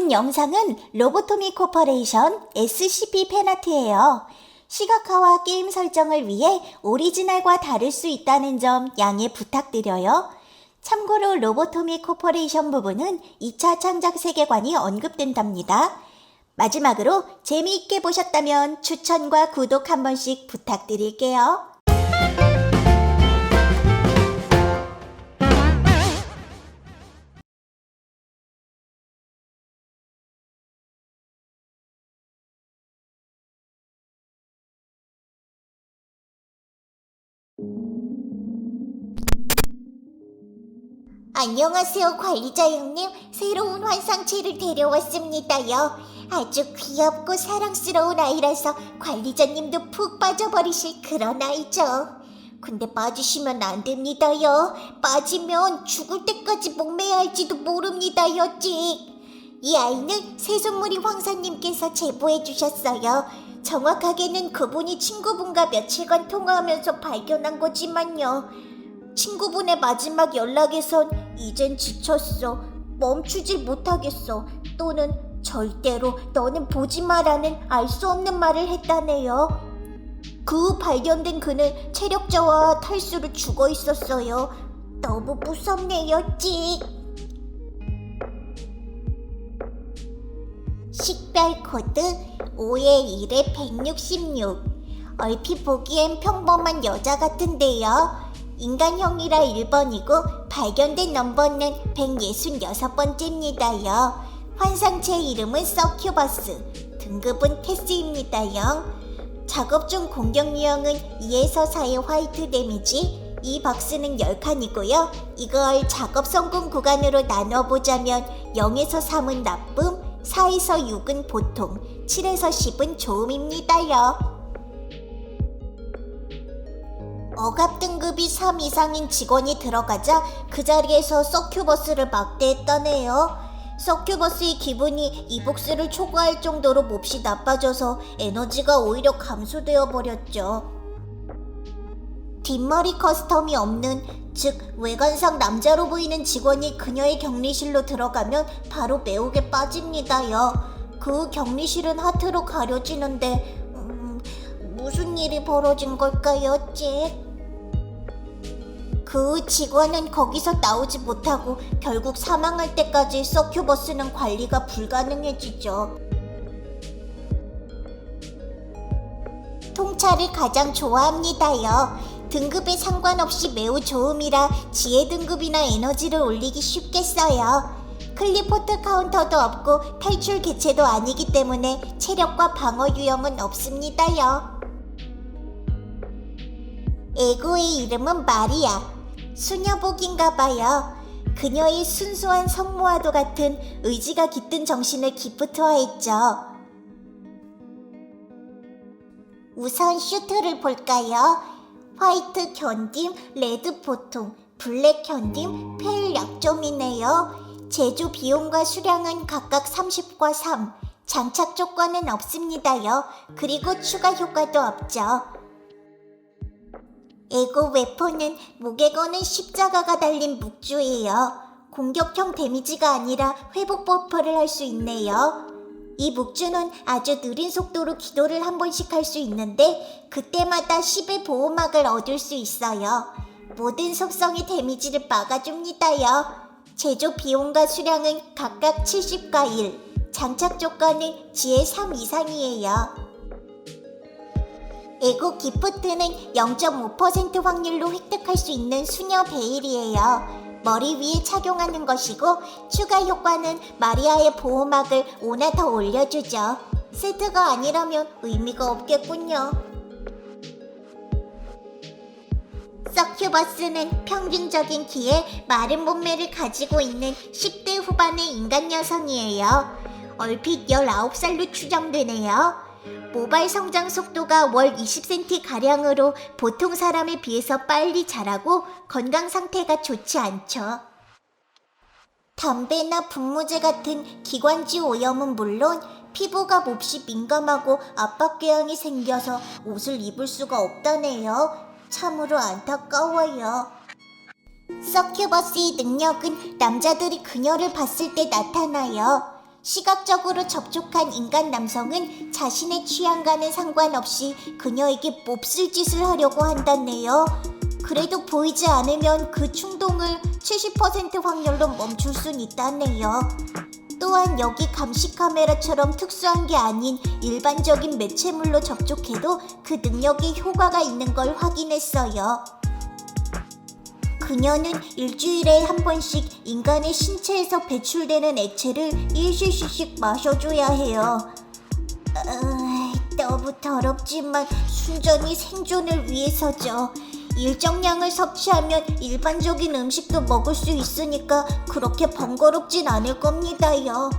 본 영상은 로보토미 코퍼레이션 SCP 팬아트예요. 시각화와 게임 설정을 위해 오리지널과 다를 수 있다는 점 양해 부탁드려요. 참고로 로보토미 코퍼레이션 부분은 2차 창작 세계관이 언급된답니다. 마지막으로 재미있게 보셨다면 추천과 구독 한 번씩 부탁드릴게요. 안녕하세요, 관리자 형님. 새로운 환상체를 데려왔습니다요. 아주 귀엽고 사랑스러운 아이라서 관리자님도 푹 빠져버리실 그런 아이죠. 근데 빠지시면 안 됩니다요. 빠지면 죽을 때까지 목매야 할지도 모릅니다요, 찍. 이 아이는 새송무리 황사님께서 제보해 주셨어요. 정확하게는 그분이 친구분과 며칠간 통화하면서 발견한 거지만요. 친구분의 마지막 연락에선 이젠 지쳤어. 멈추질 못하겠어. 또는 절대로 너는 보지 마라는 알 수 없는 말을 했다네요. 그 후 발견된 그는 체력저하와 탈수로 죽어 있었어요. 너무 무섭네요, 찍. 식별 코드 5의 1에 166. 얼핏 보기엔 평범한 여자 같은데요. 인간형이라 1번이고 발견된 넘버는 166번째입니다요. 환상체 이름은 서큐버스, 등급은 테스입니다요. 작업 중 공격 유형은 2에서 4의 화이트 데미지, 이 박스는 10칸이고요. 이걸 작업 성공 구간으로 나눠보자면 0에서 3은 나쁨, 4에서 6은 보통, 7에서 10은 좋음입니다요. 억압 등급이 3 이상인 직원이 들어가자 그 자리에서 서큐버스를 막대했다네요. 서큐버스의 기분이 이복스를 초과할 정도로 몹시 나빠져서 에너지가 오히려 감소되어 버렸죠. 뒷머리 커스텀이 없는 즉 외관상 남자로 보이는 직원이 그녀의 격리실로 들어가면 바로 매혹에 빠집니다요. 그 격리실은 하트로 가려지는데 음, 무슨 일이 벌어진 걸까요, 잭? 그 직원은 거기서 나오지 못하고 결국 사망할 때까지 서큐버스는 관리가 불가능해지죠. 통찰을 가장 좋아합니다요. 등급에 상관없이 매우 좋음이라 지혜 등급이나 에너지를 올리기 쉽게 써요. 클리포트 카운터도 없고 탈출 개체도 아니기 때문에 체력과 방어 유형은 없습니다요. 에고의 이름은 마리아. 수녀복인가 봐요. 그녀의 순수한 성모와도 같은 의지가 깃든 정신을 기프트화했죠. 우선 슈트를 볼까요? 화이트 견딤, 레드 보통, 블랙 견딤, 페일 약점이네요. 제조 비용과 수량은 각각 30과 3. 장착 조건은 없습니다요. 그리고 추가 효과도 없죠. 에고 웨폰은 목에 거는 십자가가 달린 묵주예요. 공격형 데미지가 아니라 회복 버퍼를 할 수 있네요. 이 묵주는 아주 느린 속도로 기도를 한 번씩 할 수 있는데 그때마다 10의 보호막을 얻을 수 있어요. 모든 속성의 데미지를 막아줍니다요. 제조 비용과 수량은 각각 70과 1, 장착 조건은 지혜 3 이상이에요. 에고 기프트는 0.5% 확률로 획득할 수 있는 수녀 베일이에요. 머리 위에 착용하는 것이고 추가 효과는 마리아의 보호막을 5나 더 올려주죠. 세트가 아니라면 의미가 없겠군요. 서큐버스는 평균적인 키에 마른 몸매를 가지고 있는 10대 후반의 인간 여성이에요. 얼핏 19살로 추정되네요. 모발 성장 속도가 월 20cm 가량으로 보통 사람에 비해서 빨리 자라고 건강 상태가 좋지 않죠. 담배나 분무제 같은 기관지 오염은 물론 피부가 몹시 민감하고 압박궤양이 생겨서 옷을 입을 수가 없다네요. 참으로 안타까워요. 서큐버스의 능력은 남자들이 그녀를 봤을 때 나타나요. 시각적으로 접촉한 인간 남성은 자신의 취향과는 상관없이 그녀에게 몹쓸 짓을 하려고 한다네요. 그래도 보이지 않으면 그 충동을 70% 확률로 멈출 순 있다네요. 또한 여기 감시 카메라처럼 특수한 게 아닌 일반적인 매체물로 접촉해도 그 능력에 효과가 있는 걸 확인했어요. 그녀는 일주일에 한 번씩 인간의 신체에서 배출되는 액체를 1cc씩 마셔줘야 해요. 어, 너무 더럽지만 순전히 생존을 위해서죠. 일정량을 섭취하면 일반적인 음식도 먹을 수 있으니까 그렇게 번거롭진 않을 겁니다요.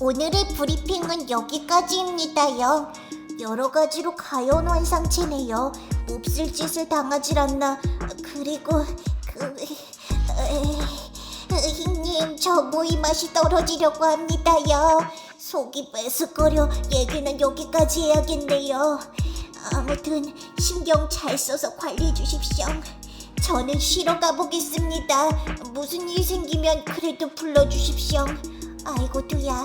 오늘의 브리핑은 여기까지입니다요. 여러 가지로 가연 환상체네요. 몹쓸 짓을 당하질 않나. 그리고 그 에, 형님 저 모이 맛이 떨어지려고 합니다요. 속이 메스거려 얘기는 여기까지 해야겠네요. 아무튼 신경 잘 써서 관리해 주십시오. 저는 쉬러 가보겠습니다. 무슨 일 생기면 그래도 불러주십시오. 아이고 두야.